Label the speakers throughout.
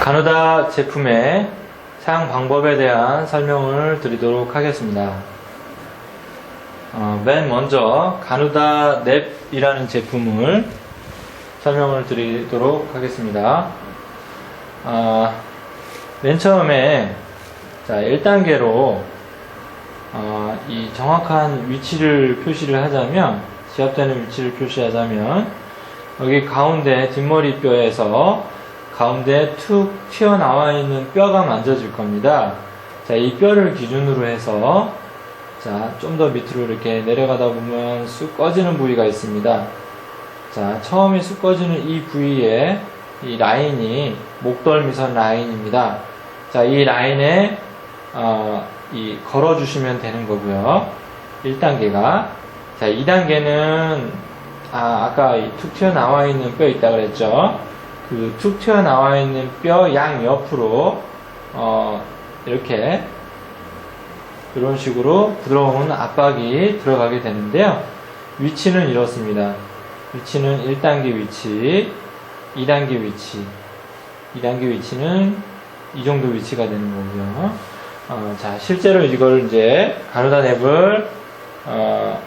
Speaker 1: 가누다 제품의 사용 방법에 대한 설명을 드리도록 하겠습니다. 어, 맨 먼저 가누다 넵이라는 제품을 설명을 드리도록 하겠습니다. 아, 맨 처음에 자 1단계로 어, 이 정확한 위치를 표시를 하자면 지압되는 위치를 표시하자면 여기 가운데 뒷머리 뼈에서 가운데 툭 튀어나와 있는 뼈가 만져질 겁니다. 자, 이 뼈를 기준으로 해서 자, 좀 더 밑으로 이렇게 내려가다 보면 쑥 꺼지는 부위가 있습니다. 자, 처음에 쑥 꺼지는 이 부위에 이 라인이 목덜미선 라인입니다. 자, 이 라인에 어, 이 걸어주시면 되는 거고요. 1단계가. 자, 2단계는 아, 아까 이툭 튀어나와 있는 뼈 있다 그랬죠? 그 툭 튀어나와 있는 뼈 양 옆으로 어, 이렇게 이런 식으로 부드러운 압박이 들어가게 되는데요. 위치는 이렇습니다. 위치는 1단계 위치, 2단계 위치, 2단계 위치는 이 정도 위치가 되는 거고요. 어, 자, 실제로 이걸 이제 가누다 랩을 어,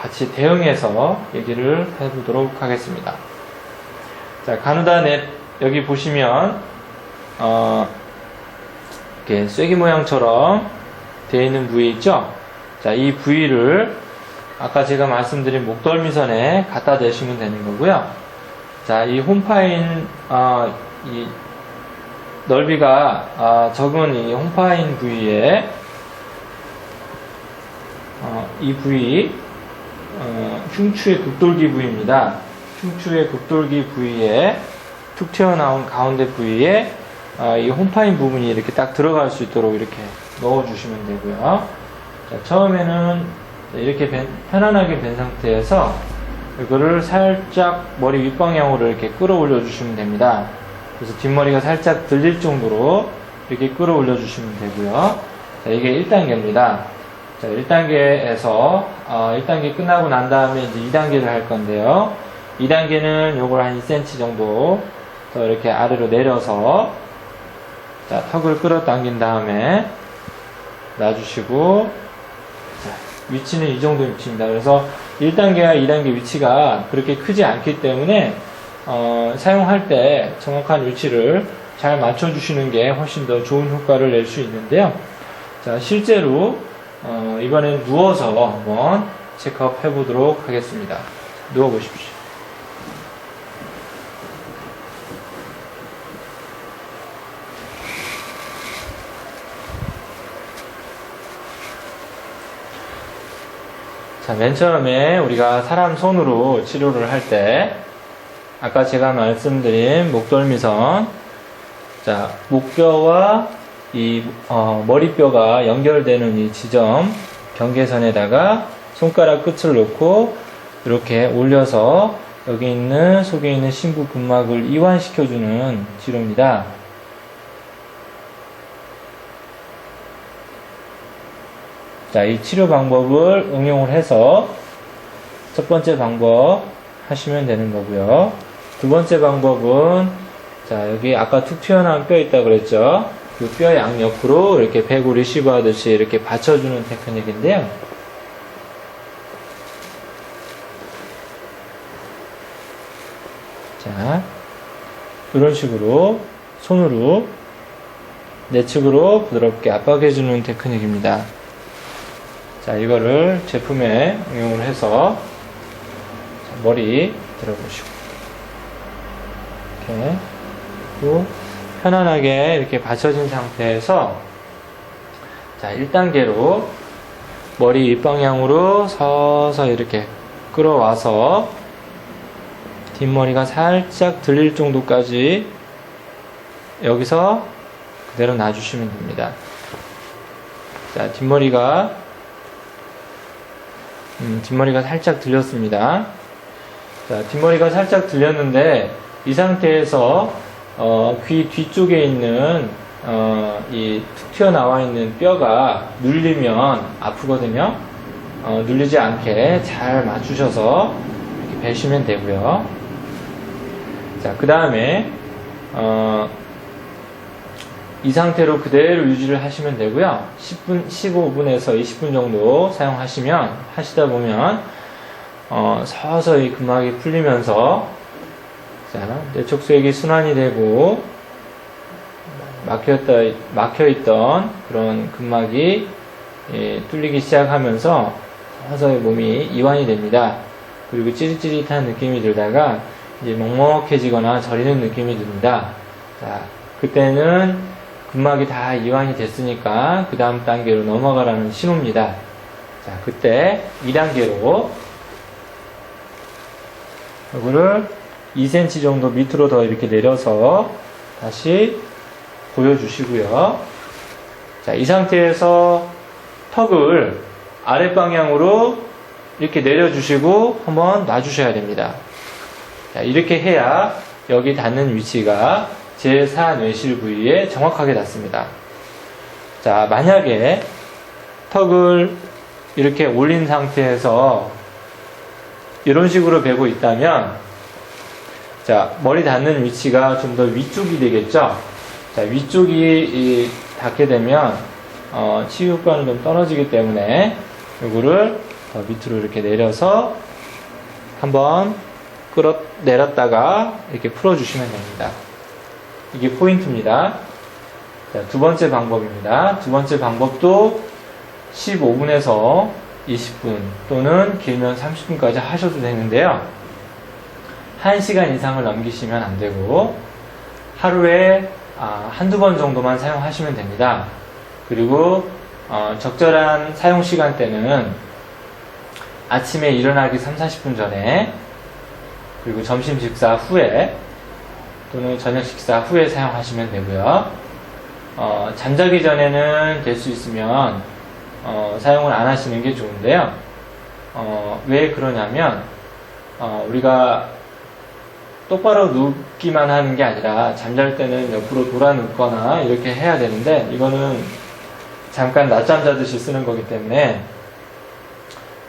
Speaker 1: 같이 대응해서 얘기를 해보도록 하겠습니다. 자, 가누다 넷 여기 보시면 어, 이렇게 쐐기 모양처럼 되어 있는 부위 있죠? 자, 이 부위를 아까 제가 말씀드린 목덜미선에 갖다 대시면 되는 거고요. 자, 이 홈파인 어, 이 넓이가 아, 적은 이 홈파인 부위에 어, 이 부위 어, 흉추의 극돌기 부위입니다. 흉추의 극돌기 부위에 툭 튀어나온 가운데 부위에 어, 이 홈파인 부분이 이렇게 딱 들어갈 수 있도록 이렇게 넣어주시면 되고요. 자, 처음에는 이렇게 벤- 편안하게 된 상태에서 이거를 살짝 머리 윗방향으로 이렇게 끌어올려 주시면 됩니다. 그래서 뒷머리가 살짝 들릴 정도로 이렇게 끌어올려 주시면 되고요. 자, 이게 1단계입니다. 자, 1단계에서 1단계 끝나고 난 다음에 이제 2단계를 할 건데요. 2단계는 요걸 한 2cm 정도 더 이렇게 아래로 내려서 자, 턱을 끌어당긴 다음에 놔주시고 자, 위치는 이 정도 위치입니다. 그래서 1단계와 2단계 위치가 그렇게 크지 않기 때문에 어, 사용할 때 정확한 위치를 잘 맞춰주시는 게 훨씬 더 좋은 효과를 낼 수 있는데요. 자, 실제로 어, 이번엔 누워서 한번 체크업 해보도록 하겠습니다. 누워보십시오. 자, 맨 처음에 우리가 사람 손으로 치료를 할 때, 아까 제가 말씀드린 목덜미선, 자, 목뼈와 이 어, 머리뼈가 연결되는 이 지점 경계선에다가 손가락 끝을 놓고 이렇게 올려서 여기 있는 속에 있는 심부 근막을 이완시켜주는 치료입니다. 자, 이 치료 방법을 응용을 해서 첫 번째 방법 하시면 되는 거고요. 두 번째 방법은 자, 여기 아까 툭 튀어나온 뼈 있다 그랬죠? 그 뼈 양옆으로 이렇게 배구 리시브 하듯이 이렇게 받쳐주는 테크닉인데요. 자, 이런 식으로 손으로 내 측으로 부드럽게 압박해주는 테크닉입니다. 자, 이거를 제품에 응용을 해서 자, 머리 들어보시고 이렇게 또 편안하게 이렇게 받쳐진 상태에서 자, 1단계로 머리 윗방향으로 서서 이렇게 끌어와서 뒷머리가 살짝 들릴 정도까지 여기서 그대로 놔주시면 됩니다. 자, 뒷머리가 음, 뒷머리가 살짝 들렸습니다. 자, 뒷머리가 살짝 들렸는데 이 상태에서 어, 귀 뒤쪽에 있는 어, 이툭 튀어나와 있는 뼈가 눌리면 아프거든요. 어, 눌리지 않게 잘 맞추셔서 이렇게 베시면 되고요. 자, 그 다음에 어, 이 상태로 그대로 유지를 하시면 되고요. 10분, 15분에서 20분 정도 사용하시면, 하시다 보면, 어, 서서히 근막이 풀리면서, 자, 뇌촉수액이 순환이 되고, 막혔다, 막혀있던 그런 근막이 예, 뚫리기 시작하면서 서서히 몸이 이완이 됩니다. 그리고 찌릿찌릿한 느낌이 들다가 이제 먹먹해지거나 저리는 느낌이 듭니다. 자, 그때는 근막이 다 이완이 됐으니까 그 다음 단계로 넘어가라는 신호입니다. 자, 그때 2단계로 이거를 2cm 정도 밑으로 더 이렇게 내려서 다시 보여주시고요. 자, 이 상태에서 턱을 아랫방향으로 이렇게 내려주시고 한번 놔주셔야 됩니다. 자, 이렇게 해야 여기 닿는 위치가 제4 뇌실 부위에 정확하게 닿습니다. 자, 만약에 턱을 이렇게 올린 상태에서 이런 식으로 베고 있다면 자, 머리 닿는 위치가 좀 더 위쪽이 되겠죠? 자, 위쪽이 이, 닿게 되면 어, 치유 효과는 좀 떨어지기 때문에 이거를 더 밑으로 이렇게 내려서 한번 끌어 내렸다가 이렇게 풀어주시면 됩니다. 이게 포인트입니다. 자, 두 번째 방법입니다. 두 번째 방법도 15분에서 20분 또는 길면 30분까지 하셔도 되는데요. 1시간 이상을 넘기시면 안 되고 하루에 아, 한두 번 정도만 사용하시면 됩니다. 그리고 어, 적절한 사용 시간대는 아침에 일어나기 3, 40분 전에 그리고 점심 식사 후에 또는 저녁 식사 후에 사용하시면 되고요. 어, 잠자기 전에는 될 수 있으면 어, 사용을 안 하시는 게 좋은데요. 어, 왜 그러냐면 어, 우리가 똑바로 눕기만 하는 게 아니라 잠잘 때는 옆으로 돌아 눕거나 이렇게 해야 되는데 이거는 잠깐 낮잠 자듯이 쓰는 거기 때문에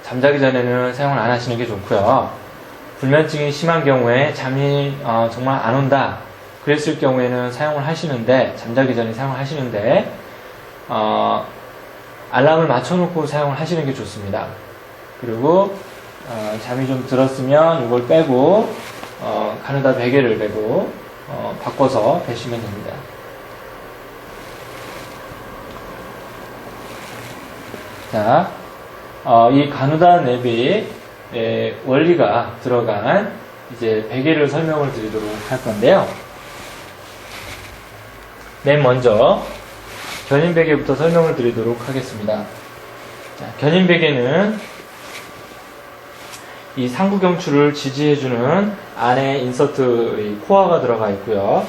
Speaker 1: 잠자기 전에는 사용을 안 하시는 게 좋고요. 불면증이 심한 경우에 잠이 어, 정말 안 온다. 그랬을 경우에는 사용을 하시는데 잠자기 전에 사용을 하시는데 어, 알람을 맞춰놓고 사용을 하시는 게 좋습니다. 그리고 어, 잠이 좀 들었으면 이걸 빼고 어, 가느다 베개를 베고 어, 바꿔서 베시면 됩니다. 자, 어, 이 가누다 에, 원리가 들어간 이제 베개를 설명을 드리도록 할 건데요. 맨 먼저 견인 베개부터 설명을 드리도록 하겠습니다. 자, 견인 베개는 이 상부 경추를 지지해주는 안에 인서트 코어가 들어가 있고요.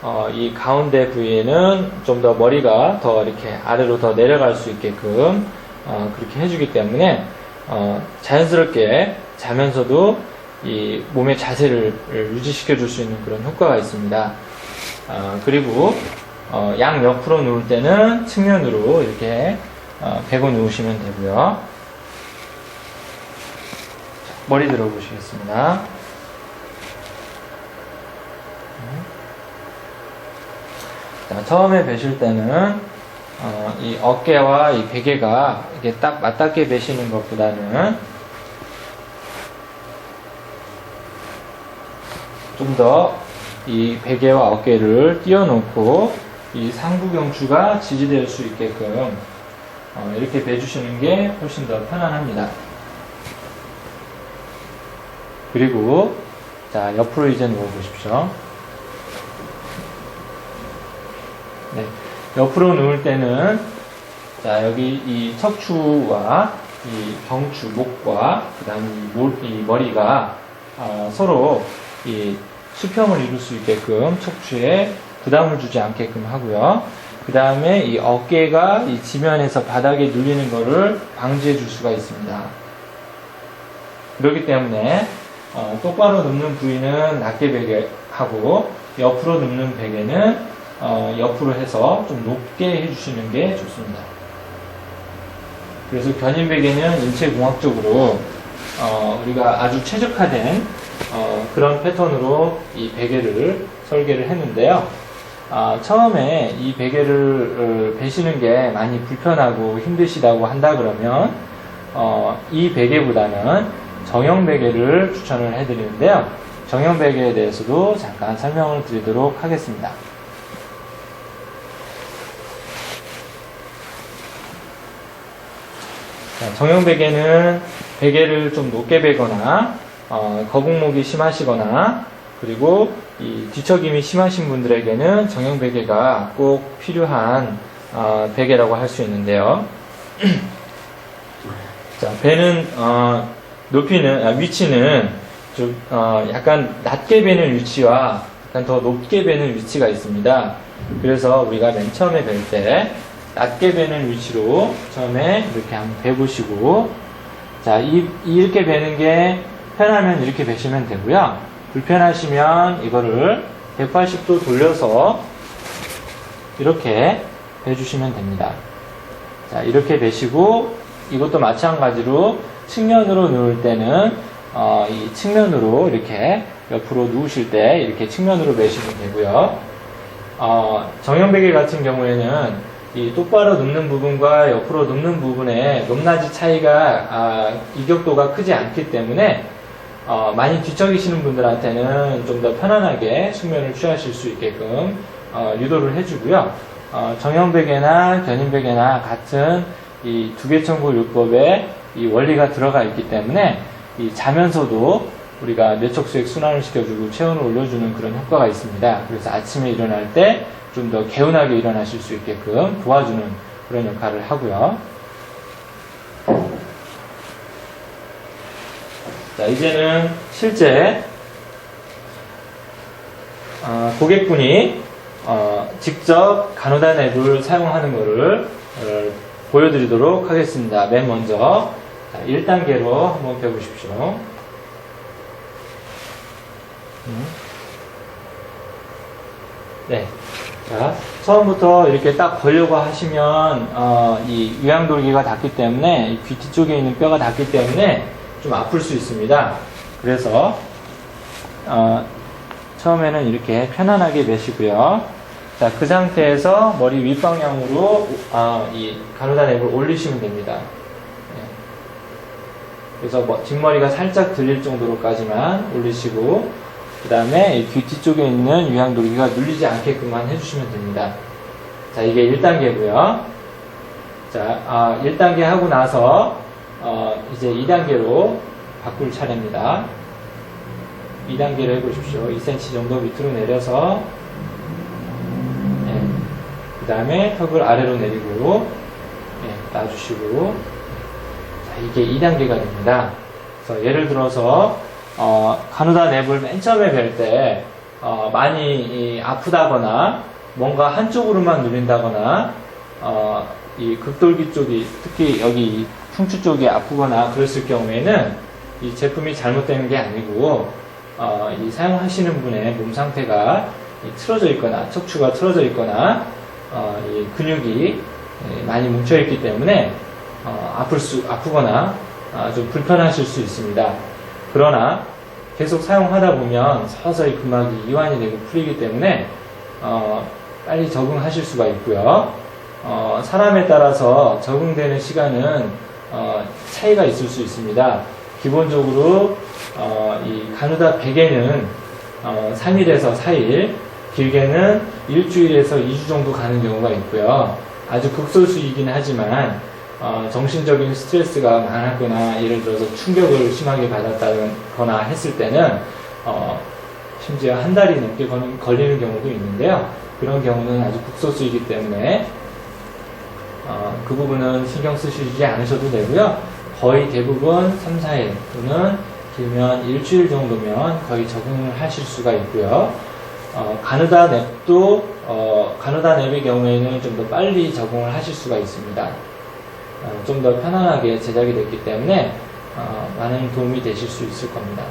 Speaker 1: 어, 이 가운데 부위에는 좀 더 머리가 더 이렇게 아래로 더 내려갈 수 있게끔 어, 그렇게 해주기 때문에 어, 자연스럽게 자면서도 이 몸의 자세를 유지시켜 줄 수 있는 그런 효과가 있습니다. 어, 그리고 어, 양 옆으로 누울 때는 측면으로 이렇게 어, 베고 누우시면 되고요. 머리 들어보시겠습니다. 자, 처음에 베실 때는 어, 이 어깨와 이 베개가 이게 딱 맞닿게 베시는 것보다는 좀 더 이 베개와 어깨를 띄워놓고 이 상부경추가 지지될 수 있게끔 어, 이렇게 베주시는 게 훨씬 더 편안합니다. 그리고 자 옆으로 이제 누워 보십시오. 네, 옆으로 누울 때는 자 여기 이 척추와 이 경추 목과 그다음 이, 이 머리가 어, 서로 이 수평을 이룰 수 있게끔 척추에 부담을 주지 않게끔 하고요. 그 다음에 이 어깨가 이 지면에서 바닥에 눌리는 것을 방지해 줄 수가 있습니다. 그렇기 때문에 어, 똑바로 눕는 부위는 낮게 베개하고 옆으로 눕는 베개는 어, 옆으로 해서 좀 높게 해주시는 게 좋습니다. 그래서 견인 베개는 인체공학적으로 어, 우리가 아주 최적화된 어, 그런 패턴으로 이 베개를 설계를 했는데요. 아, 처음에 이 베개를 어, 베시는 게 많이 불편하고 힘드시다고 한다 그러면 어, 이 베개보다는 정형 베개를 추천을 해드리는데요. 정형 베개에 대해서도 잠깐 설명을 드리도록 하겠습니다. 정형 베개는 베개를 좀 높게 베거나 어, 거북목이 심하시거나 그리고 이 뒤척임이 심하신 분들에게는 정형 베개가 꼭 필요한 어, 베개라고 할 수 있는데요. 자, 배는 어, 높이는 아, 위치는 좀 어, 약간 낮게 베는 위치와 약간 더 높게 베는 위치가 있습니다. 그래서 우리가 맨 처음에 벨때 낮게 베는 위치로 처음에 이렇게 한번 베보시고 자, 이, 이렇게 베는 게 편하면 이렇게 베시면 되고요. 불편하시면 이거를 180도 돌려서 이렇게 베주시면 됩니다. 자, 이렇게 베시고 이것도 마찬가지로 측면으로 누울 때는 어, 이 측면으로 이렇게 옆으로 누우실 때 이렇게 측면으로 베시면 되고요. 어, 정형 베개 같은 경우에는 이 똑바로 눕는 부분과 옆으로 눕는 부분의 높낮이 차이가 아, 이격도가 크지 않기 때문에 어, 많이 뒤척이시는 분들한테는 좀 더 편안하게 숙면을 취하실 수 있게끔 어, 유도를 해주고요. 어, 정형 베개나 견인 베개나 같은 이 두개천구 요법에 이 원리가 들어가 있기 때문에 이 자면서도 우리가 뇌척수액 순환을 시켜주고 체온을 올려주는 그런 효과가 있습니다. 그래서 아침에 일어날 때 좀 더 개운하게 일어나실 수 있게끔 도와주는 그런 역할을 하고요. 자, 이제는 실제 어, 고객분이 어, 직접 가누단 앱을 사용하는 것을 어, 보여드리도록 하겠습니다. 맨 먼저 자, 1단계로 한번 펴보십시오. 음. 네. 자, 처음부터 이렇게 딱 걸려고 하시면, 어, 이 유양돌기가 닿기 때문에, 이 귀 뒤쪽에 있는 뼈가 닿기 때문에 좀 아플 수 있습니다. 그래서, 어, 처음에는 이렇게 편안하게 매시고요. 자, 그 상태에서 머리 윗방향으로, 어, 이 가누다 랩을 올리시면 됩니다. 네. 그래서 뭐 뒷머리가 살짝 들릴 정도로까지만 올리시고, 그 다음에 귀 뒤쪽에 있는 유양돌기가 눌리지 않게끔만 해주시면 됩니다. 자, 이게 1단계고요. 자, 아, 1단계 하고 나서 어, 이제 2단계로 바꿀 차례입니다. 2단계로 해보십시오. 2cm 정도 밑으로 내려서 네. 그 다음에 턱을 아래로 내리고 네, 놔주시고 자, 이게 2단계가 됩니다. 그래서 예를 들어서 어, 가누다 랩을 맨 처음에 뵐때 어, 많이 이, 아프다거나 뭔가 한쪽으로만 누린다거나 어, 이 극돌기 쪽이 특히 여기 이 풍추 쪽이 아프거나 그랬을 경우에는 이 제품이 잘못되는 게 아니고 어, 이 사용하시는 분의 몸 상태가 이 틀어져 있거나 척추가 틀어져 있거나 어, 이 근육이 예, 많이 뭉쳐 있기 때문에 어, 아플 수 아프거나 아, 좀 불편하실 수 있습니다. 그러나 계속 사용하다 보면 서서히 근막이 이완이 되고 풀리기 때문에 어, 빨리 적응하실 수가 있고요. 어, 사람에 따라서 적응되는 시간은 어, 차이가 있을 수 있습니다. 기본적으로 어, 이 가누다 베개는 어, 3일에서 4일, 길게는 일주일에서 2주 정도 가는 경우가 있고요. 아주 극소수이긴 하지만 어, 정신적인 스트레스가 많았거나 예를 들어서 충격을 심하게 받았다거나 했을 때는 어, 심지어 한 달이 넘게 걸리는 경우도 있는데요. 그런 경우는 아주 극소수이기 때문에 어, 그 부분은 신경 쓰시지 않으셔도 되고요. 거의 대부분 3, 4일 또는 길면 일주일 정도면 거의 적응을 하실 수가 있고요. 어, 가누다 냅도 어, 가누다 냅의 경우에는 좀 더 빨리 적응을 하실 수가 있습니다. 어, 좀더 편안하게 제작이 됐기 때문에 어, 많은 도움이 되실 수 있을 겁니다.